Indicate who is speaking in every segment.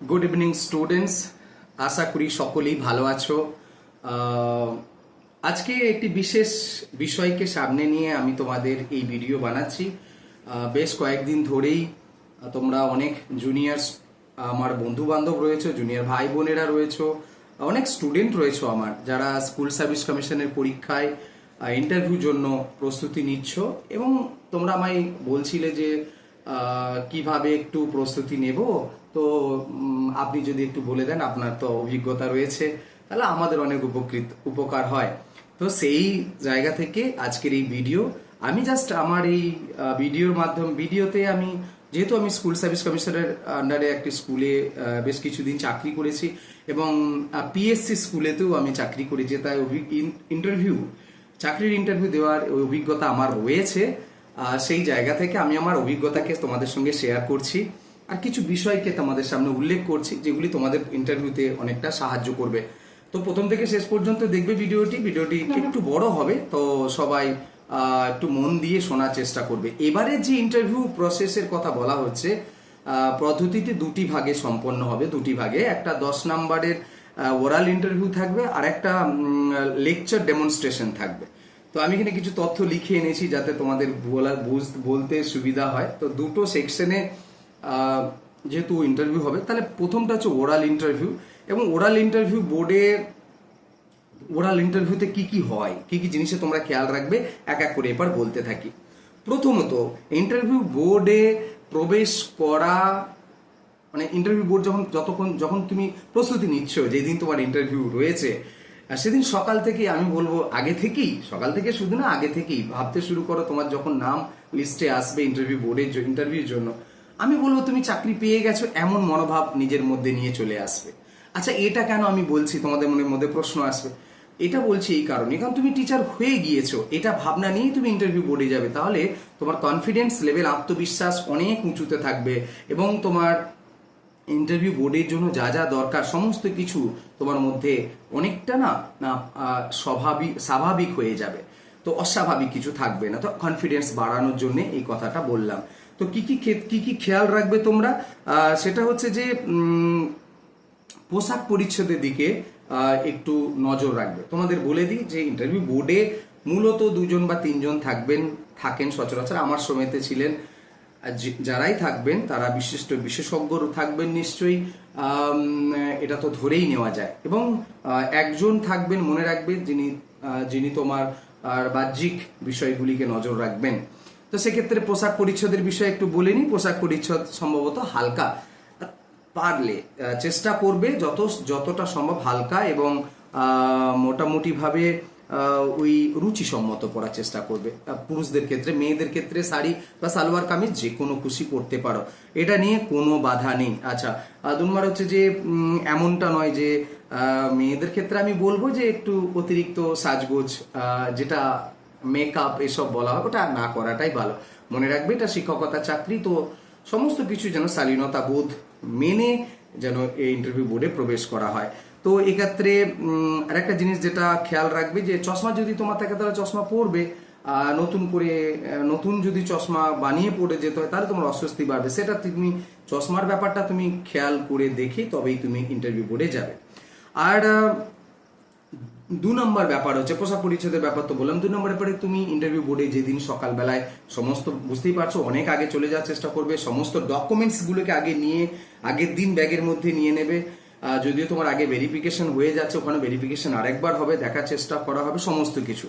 Speaker 1: Good evening students আশা করি সকলেই ভালো আছো। আজকে একটি বিশেষ বিষয়কে সামনে নিয়ে আমি তোমাদের এই ভিডিও বানাচ্ছি। বেশ কয়েকদিন ধরেই তোমরা অনেক জুনিয়র্স আমার বন্ধু বান্ধব রয়েছে জুনিয়র ভাই বোনেরা রয়েছে, অনেক স্টুডেন্ট রয়েছে আমার, যারা স্কুল সার্ভিস কমিশনের পরীক্ষায় ইন্টারভিউ জন্য প্রস্তুতি নিচ্ছ। এবং তোমরা আমায় বলছিলে যে কীভাবে একটু প্রস্তুতি নেব। তো আপনি যদি একটু বলে দেন, আপনার তো অভিজ্ঞতা রয়েছে, তাহলে আমাদের অনেক উপকৃত, উপকার হয়। তো সেই জায়গা থেকে আজকের এই ভিডিও, আমি জাস্ট আমার এই ভিডিওর মাধ্যম, ভিডিওতে আমি, যেহেতু আমি স্কুল সার্ভিস কমিশনের আন্ডারে একটি স্কুলে বেশ কিছুদিন চাকরি করেছি, এবং পিএসসি স্কুলেতেও আমি চাকরি করেছি, তাই ইন্টারভিউ চাকরির ইন্টারভিউ দেওয়ার অভিজ্ঞতা আমার রয়েছে। সেই জায়গা থেকে আমি আমার অভিজ্ঞতাকে তোমাদের সঙ্গে শেয়ার করছি। আর কিছু বিষয়কে তোমাদের সামনে উল্লেখ করছি যেগুলি তোমাদের ইন্টারভিউতে অনেকটা সাহায্য করবে। তো প্রথম থেকে শেষ পর্যন্ত দেখবে ভিডিওটি ভিডিওটি একটু বড় হবে তো সবাই একটু মন দিয়ে শোনার চেষ্টা করবে। এবারে যে ইন্টারভিউ প্রসেসের কথা বলা হচ্ছে পদ্ধতিটি দুটি ভাগে সম্পন্ন হবে দুটি ভাগে। একটা দশ নাম্বারের ওরাল ইন্টারভিউ থাকবে আর একটা লেকচার ডেমনস্ট্রেশন থাকবে। তো আমি এখানে কিছু তথ্য লিখে এনেছি যাতে তোমাদের বলার বলতে সুবিধা হয়। তো দুটো সেকশনে যেহেতু ইন্টারভিউ হবে, তাহলে প্রথমটা হচ্ছে ওরাল ইন্টারভিউ এবং ওরাল ইন্টারভিউ বোর্ডে ওরাল ইন্টারভিউতে কি কি হয়, কি কি জিনিসে তোমরা খেয়াল রাখবে, এক এক করে এবার বলতে থাকি। প্রথমত ইন্টারভিউ বোর্ডে প্রবেশ করা মানে ইন্টারভিউ বোর্ড যখন, যতক্ষণ, যখন তুমি প্রস্তুতি নিচ্ছ যেদিন তোমার ইন্টারভিউ রয়েছে সেদিন সকাল থেকে আমি বলব আগে থেকেই, সকাল থেকে শুধু না, আগে থেকেই ভাবতে শুরু করো তোমার যখন নাম লিস্টে আসবে ইন্টারভিউ বোর্ডের ইন্টারভিউর জন্য। আমি বলব তুমি চাকরি পেয়ে গেছো, এমন মনোভাব নিজের মধ্যে নিয়ে চলে আসবে। আচ্ছা এটা কেন আমি বলছি? তোমাদের মনের মধ্যে প্রশ্ন আসবে। এটা বলছি এই কারণে, কারণ তুমি টিচার হয়ে গিয়েছো, এটা ভাবনা নিয়েই তুমি ইন্টারভিউ বোর্ডে যাবে। তাহলে তোমার কনফিডেন্স লেভেল আত্মবিশ্বাস অনেক উঁচুতে থাকবে এবং তোমার ইন্টারভিউ বোর্ডের জন্য যা যা দরকার, সমস্ত কিছু তোমার মধ্যে অনেকটা না না স্বাভাবিক স্বাভাবিক হয়ে যাবে। তো অস্বাভাবিক কিছু থাকবে না। তো কনফিডেন্স বাড়ানোর জন্য এই কথাটা বললাম। তো কি কি কি কি খেয়াল রাখবে তোমরা? সেটা হচ্ছে যে পোশাক পরিচ্ছদের দিকে একটু নজর রাখবে। তোমাদের বলে দিই যে ইন্টারভিউ বোর্ডে মূলত দুজন বা তিনজন থাকবেন, থাকেন সচরাচর। আমার সমেতে ছিলেন যারাই থাকবেন, তারা বিশিষ্ট বিশেষজ্ঞ থাকবেন নিশ্চয়ই। এটা তো ধরেই নেওয়া যায়। এবং একজন থাকবেন মনে রাখবেন যিনি যিনি তোমার বাহ্যিক বিষয়গুলিকে নজর রাখবেন। তো সেক্ষেত্রে পোশাক পরিচ্ছদের বিষয়ে একটু বলে নিই। পোশাক পরিচ্ছদ সম্ভবত হালকা। পারলে চেষ্টা করবে যত যতটা সম্ভব হালকা এবং মোটামুটিভাবে ওই রুচিসম্মত পরার চেষ্টা করবে। পুরুষদের ক্ষেত্রে মেয়েদের ক্ষেত্রে শাড়ি বা সালোয়ার কামিজ যে কোনো খুশি পরতে পারো। এটা নিয়ে কোনো বাধা নেই। আচ্ছা আহ, হচ্ছে যে এমনটা নয় যে মেয়েদের ক্ষেত্রে আমি বলব যে একটু অতিরিক্ত সাজগোজ যেটা মেকআপ এসব বলা হয়, ওটা না করাটাই ভালো। মনে রাখবে এটা শিক্ষকতা, চাকরি, তো সমস্ত কিছু যেন শালীনতা বোধ মেনে যেন এই ইন্টারভিউ বোর্ডে প্রবেশ করা হয়। তো এক্ষেত্রে আরেকটা জিনিস যেটা খেয়াল রাখবে যে চশমা যদি তোমার থাকে তাহলে চশমা পরবে নতুন করে নতুন যদি চশমা বানিয়ে পড়ে যেতে হয়, তাহলে তোমার অস্বস্তি বাড়বে। সেটা তুমি, চশমার ব্যাপারটা তুমি খেয়াল করে দেখে তবেই তুমি ইন্টারভিউ বোর্ডে যাবে। আর দু নম্বর ব্যাপার হচ্ছে পোশাক পরিচ্ছদের ব্যাপার তো বললাম। দু নম্বর ব্যাপারে তুমি ইন্টারভিউ বোর্ডে যেদিন সকালবেলায় সমস্ত, বুঝতেই পারছ, অনেক আগে চলে যাওয়ার চেষ্টা করবে। সমস্ত ডকুমেন্টস গুলোকে আগে নিয়ে, আগের দিন ব্যাগের মধ্যে নিয়ে নেবে। যদিও তোমার আগে ভেরিফিকেশন হয়ে যাচ্ছে, ওখানে ভেরিফিকেশন আরেকবার হবে, দেখার চেষ্টা করা হবে, সমস্ত কিছু।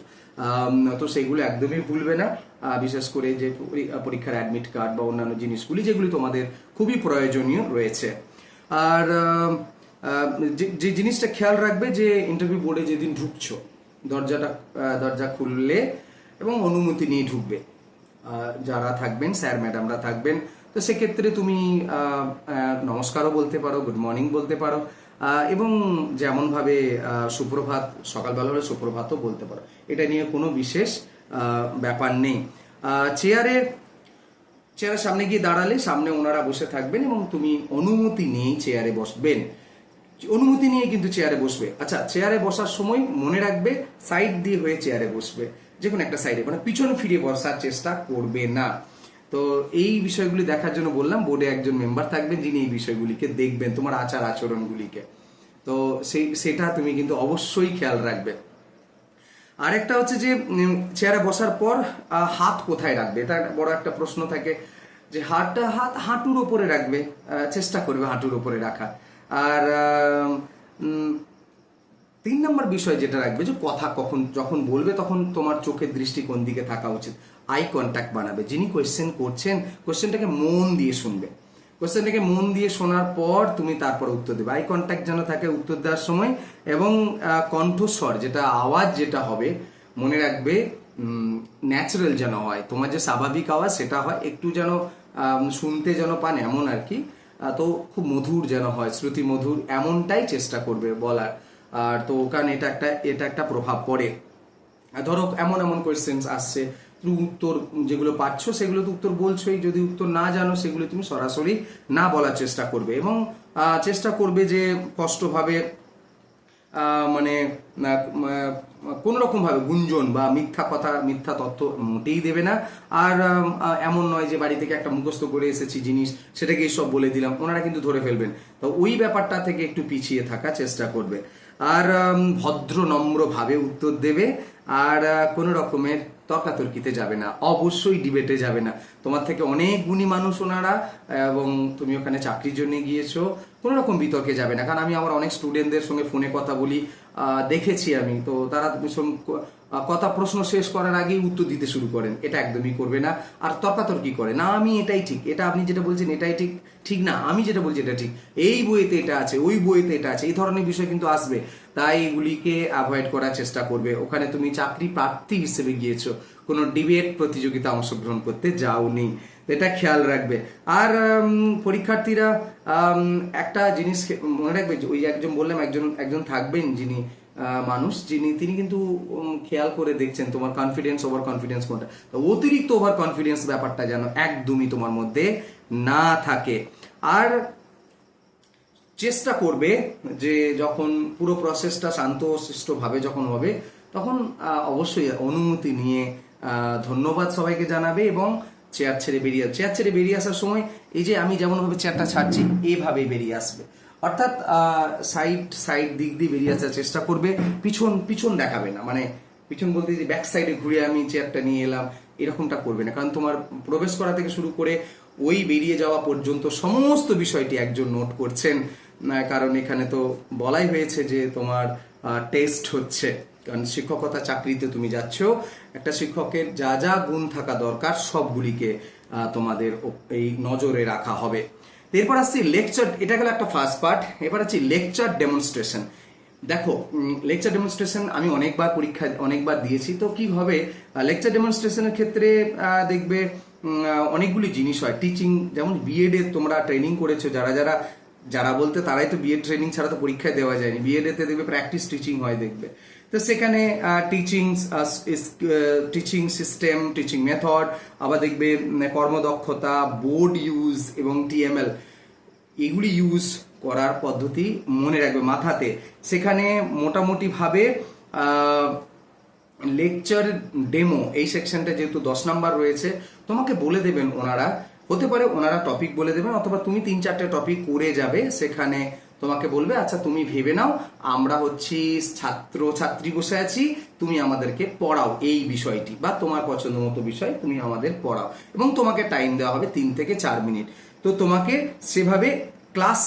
Speaker 1: তো সেগুলো একদমই ভুলবে না। বিশেষ করে যে পরি- পরীক্ষার অ্যাডমিট কার্ড বা অন্যান্য জিনিসগুলি, যেগুলি তোমাদের খুবই প্রয়োজনীয় রয়েছে। আর যে- জিনিসটা খেয়াল রাখবে যে ইন্টারভিউ বোর্ডে যেদিন ঢুকছো, দরজাটা দরজা খুললে এবং অনুমতি নিয়ে ঢুকবে যারা থাকবেন স্যার ম্যাডামরা থাকবেন, তো সেক্ষেত্রে তুমি নমস্কারও বলতে পারো গুড মর্নিং বলতে পারো এবং যেমনভাবে সুপ্রভাত সকালবেলা হলে সুপ্রভাতও বলতে পারো। এটা নিয়ে কোনো বিশেষ ব্যাপার নেই। চেয়ারে চেয়ারের সামনে গিয়ে দাঁড়ালে সামনে ওনারা বসে থাকবেন এবং তুমি অনুমতি নিয়েই চেয়ারে বসবেন। অনুমতি নিয়ে কিন্তু চেয়ারে বসবে। আচ্ছা চেয়ারে বসার সময় মনে রাখবে সাইড দিয়ে হয়ে চেয়ারে বসবে। যে কোনো একটা সাইডে মানে পিছন ফিরে বসার চেষ্টা করবে না। তো এই বিষয়গুলি দেখার জন্য বললাম বোর্ডে একজন মেম্বার থাকবেন, যিনি এই বিষয়গুলিকে দেখবেন, তোমার আচার আচরণগুলিকে। তো সেই, সেটা তুমি কিন্তু অবশ্যই খেয়াল রাখবে। আরেকটা হচ্ছে যে চেয়ারে বসার পর হাত কোথায় রাখবে? এটা বড় একটা প্রশ্ন থাকে যে, হাতটা হাত হাঁটুর ওপরে রাখবে চেষ্টা করবে হাঁটুর ওপরে রাখা আর তিন নম্বর বিষয় যেটা রাখবে যে কথা কখন, যখন বলবে তখন তোমার চোখের দৃষ্টি কোন দিকে থাকা উচিত। আই কন্ট্যাক্ট বানাবে। যিনি কোয়েশ্চেন করছেন কোয়েশ্চেনটাকে মন দিয়ে শুনবে। কোয়েশ্চেনটাকে মন দিয়ে শোনার পর তুমি তারপর উত্তর দেবে। আই কন্ট্যাক্ট যেন থাকে উত্তর দেওয়ার সময় এবং কণ্ঠস্বর যেটা, আওয়াজ যেটা হবে, মনে রাখবে ন্যাচারাল যেন হয়। তোমার যে স্বাভাবিক আওয়াজ সেটা হয়, একটু যেন শুনতে যেন পান এমন আর কি। তো খুব মধুর যেন হয়, শ্রুতি মধুর, এমনটাই চেষ্টা করবে বলার। আর তো কারণ এটা একটা এটা একটা প্রভাব পড়ে। ধরো, এমন এমন কোয়েশ্চেন্স আসছে, তুমি উত্তর যেগুলো পাচ্ছ, সেগুলো তো উত্তর বলছোই। যদি উত্তর না জানো, সেগুলো তুমি সরাসরি না বলার চেষ্টা করবে। এবং চেষ্টা করবে যে স্পষ্টভাবে মানে কোন রকম ভাবে গুঞ্জন বা মিথ্যা কথা, মিথ্যা তথ্য মোটেই দেবে না। আর এমন নয় যে বাড়ি থেকে একটা মুখস্থ করে এসেছি জিনিস, সেটাকেই সব বলে দিলাম, ওনারা কিন্তু ধরে ফেলবেন। তো ওই ব্যাপারটা থেকে একটু পিছিয়ে থাকা চেষ্টা করবে। আর ভদ্র নম্রভাবে উত্তর দেবে। আর কোনো রকমের তর্কাতর্কিতে যাবে না, অবশ্যই ডিবেটে যাবে না। তোমার থেকে অনেক গুণী মানুষ ওনারা, এবং তুমি ওখানে চাকরির জন্য গিয়েছো, কোনো রকম বিতর্কে যাবে না। কারণ আমি আমার অনেক স্টুডেন্টদের সঙ্গে ফোনে কথা বলি দেখেছি আমি। তো তারা কথা প্রশ্ন শেষ করার আগেই উত্তর দিতে শুরু করেন। এটা একদমই করবে না। আর তর্কাতর্কি করে। না, আমি এটাই ঠিক। এটা আপনি যেটা বলছেন, এটাই ঠিক। ঠিক না, আমি যেটা বলছি, এটা ঠিক। এই বইতে এটা আছে, ওই বইতে এটা আছে। এই ধরনের বিষয় কিন্তু আসবে। তাই এগুলিকে অ্যাভয়েড করার চেষ্টা করবে। ওখানে তুমি চাকরি প্রার্থী হিসেবে গিয়েছো। কোনো ডিবেট প্রতিযোগিতা অংশগ্রহণ করতে যাওনি এটা খেয়াল রাখবে। আর পরীক্ষার্থীরা একটা জিনিস মনে রাখবে ওই একজন বললাম, একজন একজন থাকবেন যিনি মানুষ যিনি তিনি কিন্তু খেয়াল করে দেখছেন তোমার কনফিডেন্স ওভার কনফিডেন্স কোনটা। অতিরিক্ত ওভার কনফিডেন্স ব্যাপারটা যেন একদমই তোমার মধ্যে না থাকে। আর চেষ্টা করবে যে যখন পুরো প্রসেসটা শান্ত ভাবে যখন হবে, তখন অবশ্যই অনুমতি নিয়ে ধন্যবাদ সবাইকে জানাবে এবং চেয়ার ছেড়ে বেরিয়ে চেয়ার ছেড়ে বেরিয়ে আসার সময় এই যে আমি যেমন ভাবে চেয়ারটা ছাড়ছি এইভাবে বেরিয়ে আসবে। অর্থাৎ সাইড সাইড দিক দিয়ে বেরিয়ে আসার চেষ্টা করবে, পিছন পিছন দেখাবে না। মানে পিছন বলতে যে ব্যাক সাইডে ঘুরে আমি চেয়ারটা নিয়ে এলাম, এরকমটা করবে না। কারণ তোমার প্রবেশ করা থেকে শুরু করে ওই বেরিয়ে যাওয়া পর্যন্ত সমস্ত বিষয়টি একজন নোট করছেন। কারণ এখানে তো বলাই হয়েছে যে তোমার টেস্ট হচ্ছে। কারণ শিক্ষকতা চাকরিতে তুমি যাচ্ছ, একটা শিক্ষকের যা যা গুণ থাকা দরকার সবগুলিকে তোমাদের এই নজরে রাখা হবে। এরপর আসছি লেকচার এটা গেল একটা ফার্স্ট পার্ট এবার আছে লেকচার ডেমনস্ট্রেশন দেখো লেকচার ডেমনস্ট্রেশন আমি অনেকবার পরীক্ষা, অনেকবার দিয়েছি, তো কি হবে লেকচার ডেমনস্ট্রেশনের ক্ষেত্রে দেখবে অনেকগুলি জিনিস হয়। টিচিং যেমন বিএড তোমরা ট্রেনিং করেছ, যারা যারা যারা বলতে তারাই তো বিএড ট্রেনিং ছাড়া তো পরীক্ষায় দেওয়া যায়নি। বিএড এতে দেখবে প্র্যাকটিস টিচিং হয় দেখবে। তো সেখানে teaching teaching system teaching method আবার দেখবে কর্মদক্ষতা বোর্ড ইউজ এবং টিএমএল এগুলি ইউজ করার পদ্ধতি মনে রাখবে মাথাতে। সেখানে মোটামুটিভাবে লেকচার ডেমো এই সেকশনটা যেহেতু দশ নাম্বার রয়েছে, তোমাকে বলে দেবেন ওনারা। হতে পারে ওনারা টপিক বলে দেবেন, অথবা তুমি তিন চারটে টপিক করে যাবে সেখানে তোমাকে বলবে আচ্ছা তুমি ভেবে নাও, আমরা হচ্ছি ছাত্র ছাত্রী বসে আছি, তুমি আমাদেরকে পড়াও এই বিষয়টি বা তোমার পছন্দ মতো বিষয় তুমি আমাদের পড়াও। এবং তোমাকে টাইম দেওয়া হবে তিন থেকে চার মিনিট। তো তোমাকে সেভাবে ক্লাস,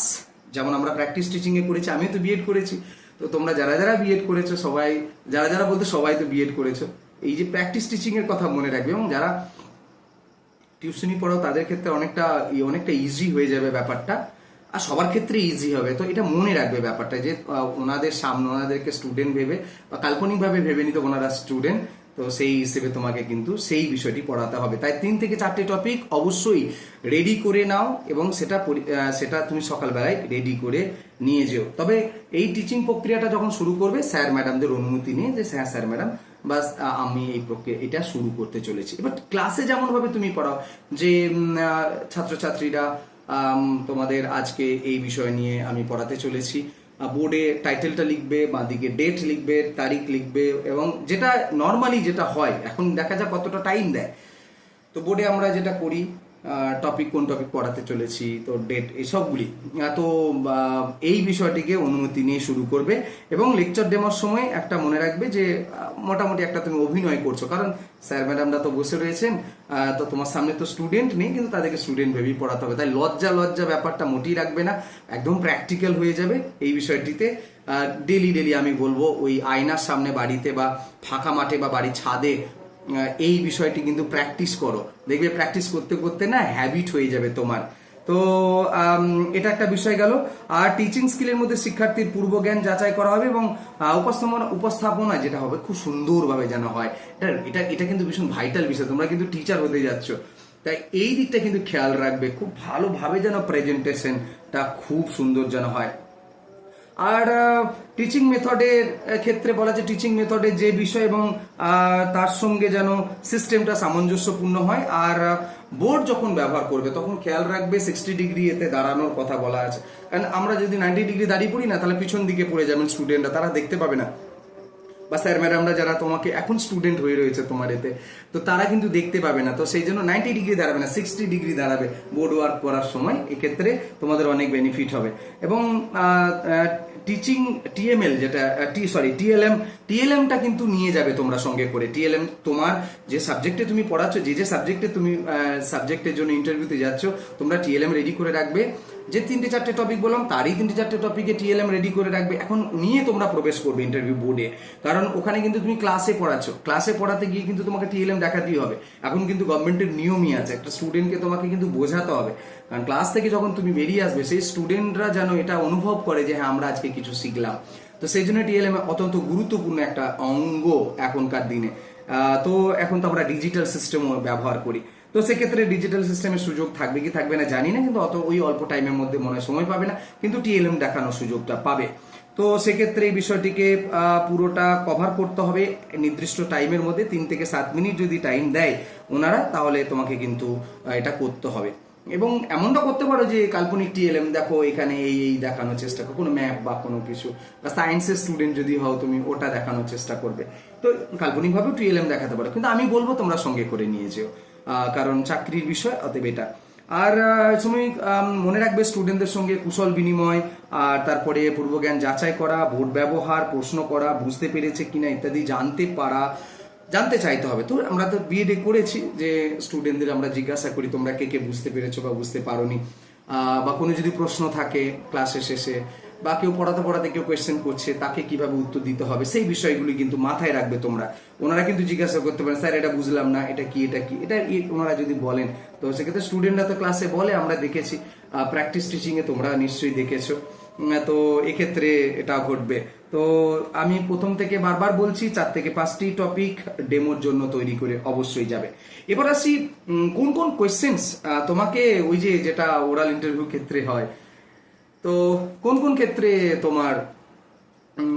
Speaker 1: যেমন আমরা প্র্যাকটিস টিচিং এ করেছি, আমিও তো বিএড করেছি। তো তোমরা যারা যারা বিএড করেছ, সবাই, যারা যারা বলতে সবাই তো বিএড করেছ, এই যে প্র্যাকটিস টিচিং এর কথা মনে রাখবে এবং যারা টিউশনি পড়াও, তাদের ক্ষেত্রে অনেকটা অনেকটা ইজি হয়ে যাবে ব্যাপারটা। আর সবার ক্ষেত্রে ইজি হবে। তো এটা মনে রাখবে ব্যাপারটা যে ওনাদের সামনে ওনাদেরকে স্টুডেন্ট ভেবে, বা কাল্পনিকভাবে ভেবে নিতে ওনারা স্টুডেন্ট তো সেই হিসেবে তোমাকে কিন্তু সেই বিষয়টি পড়াতে হবে। তাই তিন থেকে চারটে টপিক অবশ্যই রেডি করে নাও এবং সেটা সেটা তুমি সকালবেলায় রেডি করে নিয়ে যেও। তবে এই টিচিং প্রক্রিয়াটা যখন শুরু করবে স্যার ম্যাডামদের অনুমতি নিয়ে যে হ্যাঁ স্যার ম্যাডাম বাস আমি এই প্রক্রিয়া, এটা শুরু করতে চলেছি। এবার ক্লাসে যেমনভাবে তুমি পড়াও, যে ছাত্রছাত্রীরা তোমাদের আজকে এই বিষয় নিয়ে আমি পড়াতে চলেছি। বোর্ডে টাইটেলটা লিখবে বা দিকে ডেট লিখবে, তারিখ লিখবে এবং যেটা নর্মালি যেটা হয়, এখন দেখা যাক কতটা টাইম দেয়। তো বোর্ডে আমরা যেটা করি টপিক কোন টপিক পড়াতে চলেছি, তো ডেট এসবগুলি তো এই বিষয়টিকে অনুমতি নিয়ে শুরু করবে এবং লেকচার ডেমোর সময় একটা মনে রাখবে যে মোটামুটি একটা তুমি অভিনয় করছ। কারণ স্যার ম্যাডামরা তো বসে রয়েছেন তো তোমার সামনে তো স্টুডেন্ট নেই, কিন্তু তাদেরকে স্টুডেন্ট ভেবেই পড়াতে হবে। তাই লজ্জা লজ্জা ব্যাপারটা মোটেই রাখবে না, একদম প্র্যাকটিক্যাল হয়ে যাবে এই বিষয়টিতে। ডেলি ডেলি আমি বলব, ওই আয়নার সামনে বাড়িতে বা ফাঁকা মাঠে বা বাড়ির ছাদে এই বিষয়টি কিন্তু প্র্যাকটিস করো। দেখবে প্র্যাকটিস করতে করতে না হ্যাবিট হয়ে যাবে তোমার। তো এটা একটা বিষয় গেল। আর টিচিং স্কিলের মধ্যে শিক্ষার্থীর পূর্ব জ্ঞান যাচাই করা হবে এবং উপস্থাপনা উপস্থাপনা যেটা হবে খুব সুন্দরভাবে যেন হয়। এটা এটা এটা কিন্তু ভীষণ ভাইটাল বিষয়। তোমরা কিন্তু টিচার হতে যাচ্ছ। তাই এই দিকটা কিন্তু খেয়াল রাখবে। খুব ভালোভাবে যেন প্রেজেন্টেশনটা খুব সুন্দর যেন হয়। আর টিচিং মেথডের ক্ষেত্রে বলা যে টিচিং মেথডের যে বিষয় এবং তার সঙ্গে যেন সিস্টেমটা সামঞ্জস্যপূর্ণ হয়, আর বোর্ড যখন ব্যবহার করবে, তখন খেয়াল রাখবে সিক্সটি ডিগ্রি এতে দাঁড়ানোর কথা বলা আছে। কারণ আমরা যদি নাইনটি ডিগ্রি দাঁড়িয়ে পড়ি না, তাহলে পিছন দিকে পড়ে যাবেন স্টুডেন্টরা তারা দেখতে পাবে না। বা স্যার, ম্যাডামরা যারা তোমাকে এখন স্টুডেন্ট হয়ে রয়েছে তোমার এতে, তো তারা কিন্তু দেখতে পাবে না। তো সেই জন্য নাইনটি ডিগ্রি দাঁড়াবে না সিক্সটি ডিগ্রি দাঁড়াবে বোর্ড ওয়ার্ক করার সময়। এক্ষেত্রে তোমাদের অনেক বেনিফিট হবে। এবং টিচিং টিএমএল যেটা টি সরি টিএলএম টিএলএমটা কিন্তু নিয়ে যাবে তোমরা সঙ্গে করে। টিএলএম তোমার যে সাবজেক্টে তুমি পড়াচ্ছ, যে যে সাবজেক্টে তুমি সাবজেক্টের জন্য ইন্টারভিউতে যাচ্ছ, তোমরা টিএলএম রেডি করে রাখবে। যে তিনটে চারটে টপিক বললাম, তারই তিনটে চারটে টপিকে টিএলএম রেডি করে রাখবে। এখন নিয়ে তোমরা প্রবেশ করবে ইন্টারভিউ বোর্ডে কারণ ওখানে কিন্তু তুমি ক্লাসে পড়াচ্ছ। ক্লাসে পড়াতে গিয়ে কিন্তু তোমাকে টিএলএম দেখাতেই হবে। এখন কিন্তু গভর্নমেন্টের নিয়মই আছে। একটা স্টুডেন্টকে তোমাকে কিন্তু বোঝাতে হবে। কারণ ক্লাস থেকে যখন তুমি বেরিয়ে আসবে, সেই স্টুডেন্টরা যেন এটা অনুভব করে যে হ্যাঁ আমরা আজকে কিছু শিখলাম। তো সেই জন্য টিএলএম অত্যন্ত গুরুত্বপূর্ণ একটা অঙ্গ এখনকার দিনে। তো এখন তো আমরা ডিজিটাল সিস্টেমও ব্যবহার করি। তো সেক্ষেত্রে ডিজিটাল সিস্টেমের সুযোগ থাকবে কি থাকবে না জানি না, কিন্তু অত ওই অল্প টাইমের মধ্যে মনে হয় সময় পাবে না, কিন্তু টিএলএম দেখানোর সুযোগটা পাবে। তো সেক্ষেত্রে এই বিষয়টিকে পুরোটা কভার করতে হবে নির্দিষ্ট টাইমের মধ্যে, তিন থেকে সাত মিনিট যদি টাইম দেয় ওনারা, তাহলে তোমাকে কিন্তু এটা করতে হবে। এবং এমনটা করতে পারো যে কাল্পনিক টিএলএম দেখো এখানে এই এই দেখানোর চেষ্টা করো, কোনো ম্যাপ বা কোনো কিছু। বা সায়েন্সের স্টুডেন্ট যদি হও তুমি, ওটা দেখানোর চেষ্টা করবে। তো কাল্পনিকভাবেও টিএলএম দেখাতে পারো, কিন্তু আমি বলব তোমরা সঙ্গে করে নিয়ে যেও। কারণ চাকরির বিষয় অতএব এটা। আর তুমি মনে রাখবে স্টুডেন্টদের সঙ্গে কুশল বিনিময় আর তারপরে পূর্বজ্ঞান যাচাই করা ভোট ব্যবহার প্রশ্ন করা বুঝতে পেরেছে কিনা ইত্যাদি জানতে পারা জানতে চাইতে হবে। তো আমরা তো বিএডে করেছি যে স্টুডেন্টদের আমরা জিজ্ঞাসা করি তোমরা কে কে বুঝতে পেরেছ বা বুঝতে আহ, বা কোনো যদি প্রশ্ন থাকে ক্লাসে শেষে বা কেউ পড়াতে পড়াতে কেউ কোয়েশ্চেন করছে, তাকে কীভাবে উত্তর দিতে হবে, সেই বিষয়গুলি কিন্তু মাথায় রাখবে তোমরা। ওনারা কিন্তু জিজ্ঞাসা করতে পারেন স্যার, এটা বুঝলাম না, এটা কি এটা কি? এটা ওনারা যদি বলেন, তো সেক্ষেত্রে স্টুডেন্টরা তো ক্লাসে বলে, আমরা দেখেছি। প্র্যাকটিস টিচিং এ তোমরা নিশ্চয়ই দেখেছ। তো এক্ষেত্রে এটা ঘটবে। তো আমি প্রথম থেকে বারবার বলছি, চার থেকে পাঁচটি টপিক ডেমোর জন্য তৈরি করে অবশ্যই যাবে। এবার আসি কোন কোন কোয়েশ্চেন্স তোমাকে ওই যে যেটা ওরাল ইন্টারভিউ ক্ষেত্রে হয় তো কোন কোন ক্ষেত্রে তোমার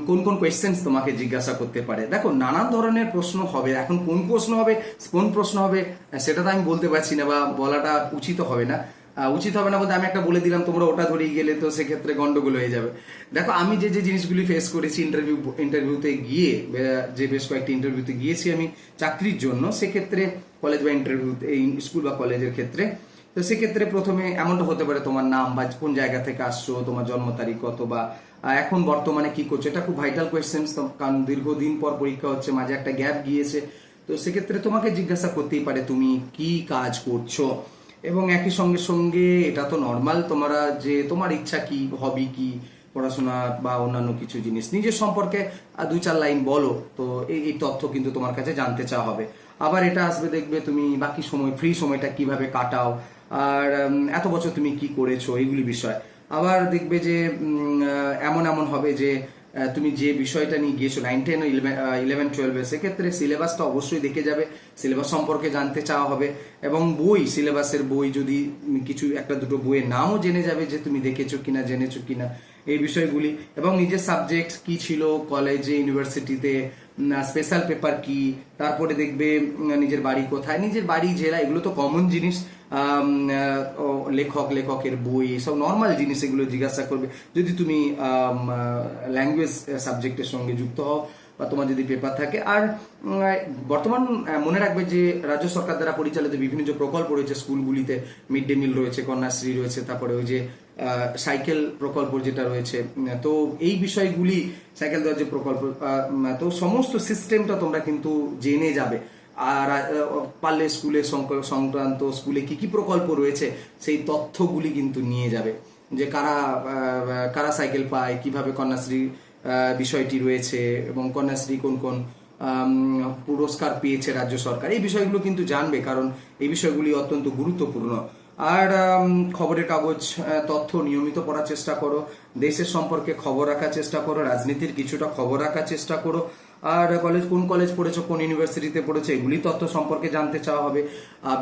Speaker 1: কোন কোন কোয়েশ্চেন্স তোমাকে জিজ্ঞাসা করতে পারে? দেখো, নানান ধরনের প্রশ্ন হবে। এখন কোন প্রশ্ন হবে, কোন প্রশ্ন হবে সেটা তো আমি বলতে পারছি না বা বলাটা উচিত হবে না। উচিত হবে না বলতে আমি একটা বলে দিলাম, তোমরা ওটা ধরেই গেলে তো সেক্ষেত্রে গন্ডগোল হয়ে যাবে। দেখো, আমি যে যে জিনিসগুলি ফেস করেছি ইন্টারভিউ ইন্টারভিউতে গিয়ে যে বেশ কয়েকটি ইন্টারভিউতে গিয়েছি আমি চাকরির জন্য, সেক্ষেত্রে কলেজ বা ইন্টারভিউতে এই স্কুল বা কলেজের ক্ষেত্রে তো সেক্ষেত্রে প্রথমে এমনটা হতে পারে, তোমার নাম, বা কোন জায়গা থেকে আসছো, তোমার জন্ম তারিখ কত, বা এখন বর্তমানে কি করছ, এটা খুব ভাইটাল কোয়েশ্চেন কারণ দীর্ঘদিন পর পরীক্ষা হচ্ছে, মাঝে একটা গ্যাপ গিয়েছে। তো সেক্ষেত্রে তোমাকে জিজ্ঞাসা করতেই পারে তুমি কি কাজ করছ। এবং একই সঙ্গে সঙ্গে এটা তো নর্মাল তোমরা যে, তোমার ইচ্ছা কি হবি কি, পড়াশোনা বা অন্যান্য কিছু জিনিস, নিজের সম্পর্কে দুই চার লাইন বলো, তো এই এই তথ্য কিন্তু তোমার কাছে জানতে চাওয়া হবে। আবার এটা আসবে, দেখবে তুমি বাকি সময় ফ্রি সময়টা কীভাবে কাটাও আর এত বছর তুমি কি করেছ এইগুলি বিষয়। আবার দেখবে যে এমন এমন হবে যে তুমি যে বিষয়টা নিয়ে গিয়েছো নাইন টেন ইলেভেন টুয়েলভে সেক্ষেত্রে সিলেবাসটা অবশ্যই দেখে যাবে সিলেবাস সম্পর্কে জানতে চাওয়া হবে এবং বই সিলেবাসের বই যদি কিছু একটা দুটো বইয়ের নামও জেনে যাবে যে তুমি দেখেছ কিনা, জেনেছো কিনা, এই বিষয়গুলি এবং নিজের সাবজেক্ট কি ছিল কলেজে ইউনিভার্সিটিতে স্পেশাল পেপার কি, তারপরে দেখবে নিজের বাড়ি কোথায়, নিজের বাড়ি, জেলা, এগুলো তো কমন জিনিস লেখক, লেখকের বই, সব নর্মাল জিনিস এগুলো জিজ্ঞাসা করবে। যদি তুমি ল্যাঙ্গুয়েজ সাবজেক্টের সঙ্গে যুক্ত হও বা তোমার যদি পেপার থাকে। আর বর্তমান মনে রাখবে যে রাজ্য সরকার দ্বারা পরিচালিত বিভিন্ন যে প্রকল্প রয়েছে, স্কুলগুলিতে মিড ডে মিল রয়েছে, কন্যাশ্রী রয়েছে, তারপরে ওই যে সাইকেল প্রকল্প যেটা রয়েছে তো এই বিষয়গুলি সাইকেল দেওয়ার যে প্রকল্প তো সমস্ত সিস্টেমটা তোমরা কিন্তু জেনে যাবে। আর পারলে স্কুলে সংক- সংক্রান্ত স্কুলে কি কি প্রকল্প রয়েছে, সেই তথ্যগুলি কিন্তু নিয়ে যাবে। যে কারা কারা সাইকেল পায়, কীভাবে কন্যাশ্রী বিষয়টি রয়েছে এবং কন্যাশ্রী কোন কোন পুরস্কার পেয়েছে রাজ্য সরকার, এই বিষয়গুলো কিন্তু জানবে কারণ এই বিষয়গুলি অত্যন্ত গুরুত্বপূর্ণ। আর খবরের কাগজ তথ্য নিয়মিত পড়ার চেষ্টা করো, দেশের সম্পর্কে খবর রাখার চেষ্টা করো, রাজনীতির কিছুটা খবর রাখার চেষ্টা করো আর কলেজ, কোন কলেজ পড়েছো, কোন ইউনিভার্সিটিতে পড়েছো, এগুলি তথ্য সম্পর্কে জানতে চাওয়া হবে।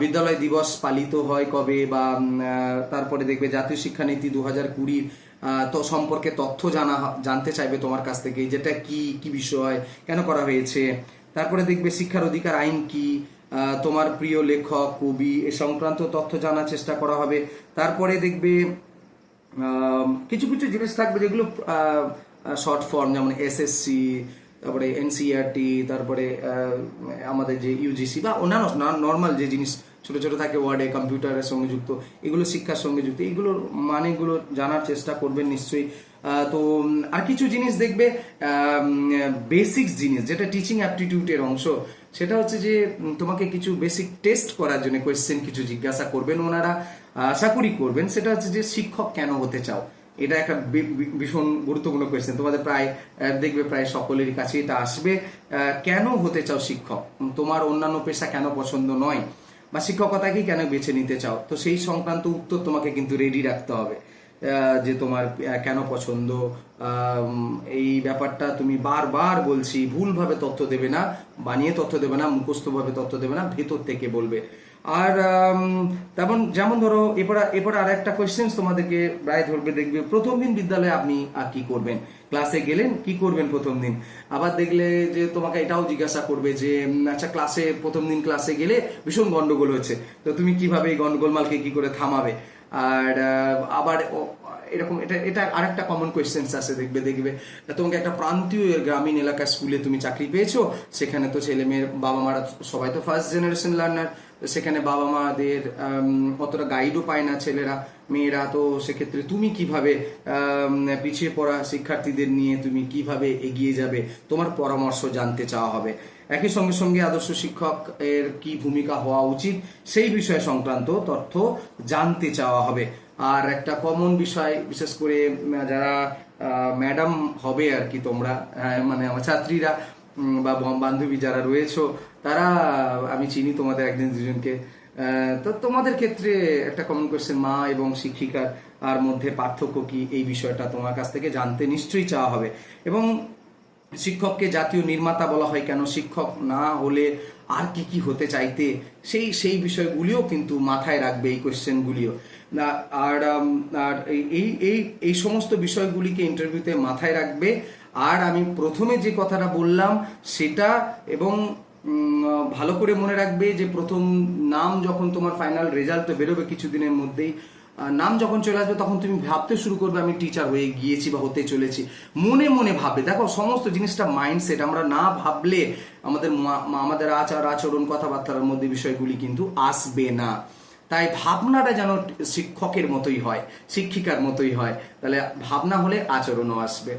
Speaker 1: বিদ্যালয় দিবস পালিত হয় কবে বা তারপরে দেখবে জাতীয় শিক্ষানীতি দু হাজার কুড়ির তো সম্পর্কে তথ্য জানা জানতে চাইবে তোমার কাছ থেকে, যেটা কি কি বিষয়, কেন করা হয়েছে। তারপরে দেখবে শিক্ষার অধিকার আইন কি তোমার প্রিয় লেখক, কবি, এ সংক্রান্ত তথ্য জানার চেষ্টা করা হবে। তারপরে দেখবে কিছু কিছু জিনিস থাকবে যেগুলো শর্ট ফর্ম যেমন এসএসসি তারপরে এনসিআরটি তারপরে আমাদের যে ইউজিসি বা অন্যান্য নর্মাল যে জিনিস ছোট ছোট থাকে ওয়ার্ডে কম্পিউটারের সঙ্গে যুক্ত, এগুলো শিক্ষার সঙ্গে যুক্ত, এগুলোর মানেগুলো জানার চেষ্টা করবেন নিশ্চয়ই। তো আর কিছু জিনিস দেখবে বেসিক্স জিনিস, যেটা টিচিং অ্যাপটিটিউডের অংশ, সেটা হচ্ছে যে তোমাকে কিছু বেসিক টেস্ট করার জন্য কোয়েশ্চেন কিছু জিজ্ঞাসা করবেন ওনারা, আশা করি করবেন, সেটা হচ্ছে যে শিক্ষক কেন হতে চাও? এটা একটা ভীষণ গুরুত্বপূর্ণ কোয়েশ্চেন তোমাদের প্রায় দেখবে প্রায় সকলেরই কাছে এটা আসবে। কেন হতে চাও শিক্ষক? তোমার অন্যান্য পেশা কেন পছন্দ নয়? বা শিক্ষকতাকেই কেন বেছে নিতে চাও? তো সেই সংক্রান্ত উত্তর তোমাকে কিন্তু রেডি রাখতে হবে। যে তোমার কেন পছন্দ? এই ব্যাপারটা তুমি বারবার বলছি, ভুলভাবে তথ্য দেবে না, বানিয়ে তথ্য দেবে না, মুখস্থভাবে তথ্য দেবে না, ভেতর থেকে বলবে। আর তেমন, যেমন ধরো, এরপরে এরপরে আর একটা কোয়েশ্চেন তোমাদেরকে প্রায় ধরবে, দেখবে, প্রথম দিন বিদ্যালয়ে আপনি আর কি করবেন? ক্লাসে গেলেন, কি করবেন প্রথম দিন? আবার দেখলে যে তোমাকে এটাও জিজ্ঞাসা করবে যে আচ্ছা ক্লাসে প্রথম দিন ক্লাসে গেলে ভীষণ গন্ডগোল হচ্ছে। তো তুমি কীভাবে এই গন্ডগোলমালকে কি করে থামাবে? আর আবার এরকম, এটা এটা আরেকটা কমন কোয়েশ্চেন্স আছে, দেখবে দেখবে। তোমাকে একটা প্রান্তীয় গ্রামীণ এলাকার স্কুলে তুমি চাকরি পেয়েছ। সেখানে তো ছেলে মেয়ের বাবা মারা সবাই তো ফার্স্ট জেনারেশন লার্নার সেখানে বাবা মাদের অতটা গাইডও পায় না ছেলেরা মেয়েরা। তো সেক্ষেত্রে তুমি কীভাবে পিছিয়ে পড়া শিক্ষার্থীদের নিয়ে তুমি কীভাবে এগিয়ে যাবে? তোমার পরামর্শ জানতে চাওয়া হবে। একই সঙ্গে সঙ্গে আদর্শ শিক্ষক এর কি ভূমিকা হওয়া উচিত সেই বিষয় সংক্রান্ত তথ্য জানতে চাওয়া হবে। আর একটা কমন বিষয় বিশেষ করে যারা ম্যাডাম হবে আর কি তোমরা আহ, মানে আমার ছাত্রীরা বা বান্ধবী যারা রয়েছো তারা, আমি চিনি তোমাদের একদিন দুজনকে। তো তোমাদের ক্ষেত্রে একটা কমন কোয়েশ্চেন মা এবং শিক্ষিকার, আর মধ্যে পার্থক্য কি এই বিষয়টা তোমার কাছ থেকে জানতে নিশ্চয়ই চাওয়া হবে। এবং শিক্ষককে জাতীয় নির্মাতা বলা হয় কেন? শিক্ষক না হলে আর কি কি হতে চাইতে? সেই সেই বিষয়গুলিও কিন্তু মাথায় রাখবে এই কোয়েশ্চেনগুলিও আর আর এই- এই এই সমস্ত বিষয়গুলিকে ইন্টারভিউতে মাথায় রাখবে। আর আমি প্রথমে যে কথাটা বললাম, সেটা এবং ভালো করে মনে রাখবে যে প্রথম নাম যখন তোমার ফাইনাল রেজাল্ট তো বেরোবে কিছুদিনের মধ্যেই নাম যখন চলে আসবে তখন তুমি ভাবতে শুরু করবে, আমি টিচার হয়ে গিয়েছি বা হতে চলেছি। মনে মনে ভাববে। দেখো, সমস্ত জিনিসটা মাইন্ডসেট আমরা না ভাবলে আমাদের আমাদের আচার আচরণ কথাবার্তার মধ্যে বিষয়গুলি কিন্তু আসবে না। তাই ভাবনাটা যেন শিক্ষকের মতোই হয়, শিক্ষিকার মতোই হয়, তাহলে ভাবনা হলে আচরণও আসবে।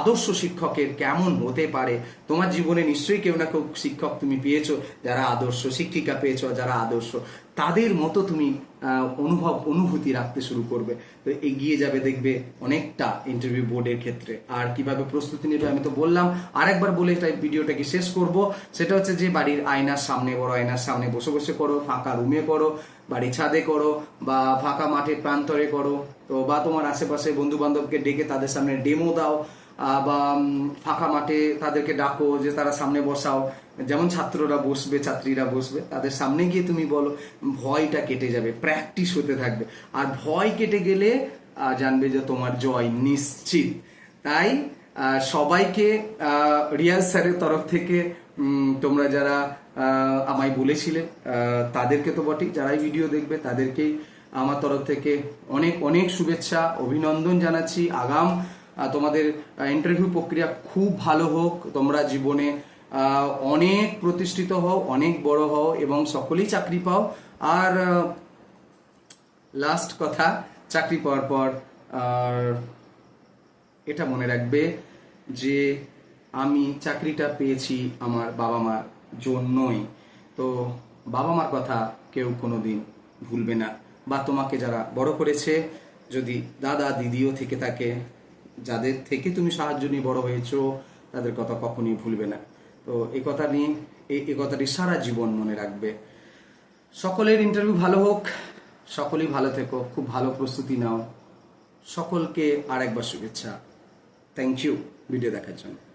Speaker 1: আদর্শ শিক্ষকের কেমন হতে পারে? তোমার জীবনে নিশ্চয়ই কেউ না কেউ শিক্ষক তুমি পেয়েছ, যারা আদর্শ শিক্ষিকা পেয়েছ, যারা আদর্শ, তাদের মতো তুমি অনুভব, অনুভূতি রাখতে শুরু করবে। তো এগিয়ে যাবে, দেখবে অনেকটা ইন্টারভিউ বোর্ডের ক্ষেত্রে। আর কীভাবে প্রস্তুতি নেবে আমি তো বললাম। আরেকবার বলে এটা ভিডিওটাকে শেষ করব। সেটা হচ্ছে যে বাড়ির আয়নার সামনে, বড় আয়নার সামনে বসে বসে করো, ফাঁকা রুমে করো বাড়ি ছাদে করো, বা ফাঁকা মাঠে প্রান্তরে করো। তো বা তোমার আশেপাশে বন্ধু বান্ধবকে ডেকে তাদের সামনে ডেমো দাও। বা ফাঁকা মাঠে তাদেরকে ডাকো যে তারা সামনে বসাও। যেমন ছাত্ররা বসবে, ছাত্রীরা বসবে, তাদের সামনে গিয়ে তুমি বলো, ভয়টা কেটে যাবে প্র্যাকটিস হতে থাকবে। আর ভয় কেটে গেলে জানবে যে তোমার জয় নিশ্চিত। তাই সবাইকে রিয়াজ স্যারের তরফ থেকে তোমরা যারা আমায় বলেছিলে তাদেরকে তো বটেই, যারাই ভিডিও দেখবে, তাদেরকেই আমার তরফ থেকে অনেক অনেক শুভেচ্ছা, অভিনন্দন জানাচ্ছি। আগাম তোমাদের ইন্টারভিউ প্রক্রিয়া খুব ভালো হোক, তোমরা জীবনে অনেক প্রতিষ্ঠিত হও, অনেক বড় হও এবং সকলেই চাকরি পাও। আর লাস্ট কথা, চাকরি পাওয়ার পর এটা মনে রাখবে যে আমি চাকরিটা পেয়েছি আমার বাবা মার জন্যই। তো বাবা মার কথা কেউ কোনোদিন ভুলবে না। বা তোমাকে যারা বড় করেছে, যদি দাদা দিদিও থেকে থাকে যাদের থেকে তুমি সাহায্য নিয়ে বড় হয়েছো, তাদের কথা কখনই ভুলবে না। তো এই কথা নিয়ে এই কথাটি সারা জীবন মনে রাখবে। সকলের ইন্টারভিউ ভালো হোক, সকলেই ভালো থেকো, খুব ভালো প্রস্তুতি নাও। সকলকে আরেকবার শুভেচ্ছা। থ্যাংক ইউ ভিডিও দেখার জন্য।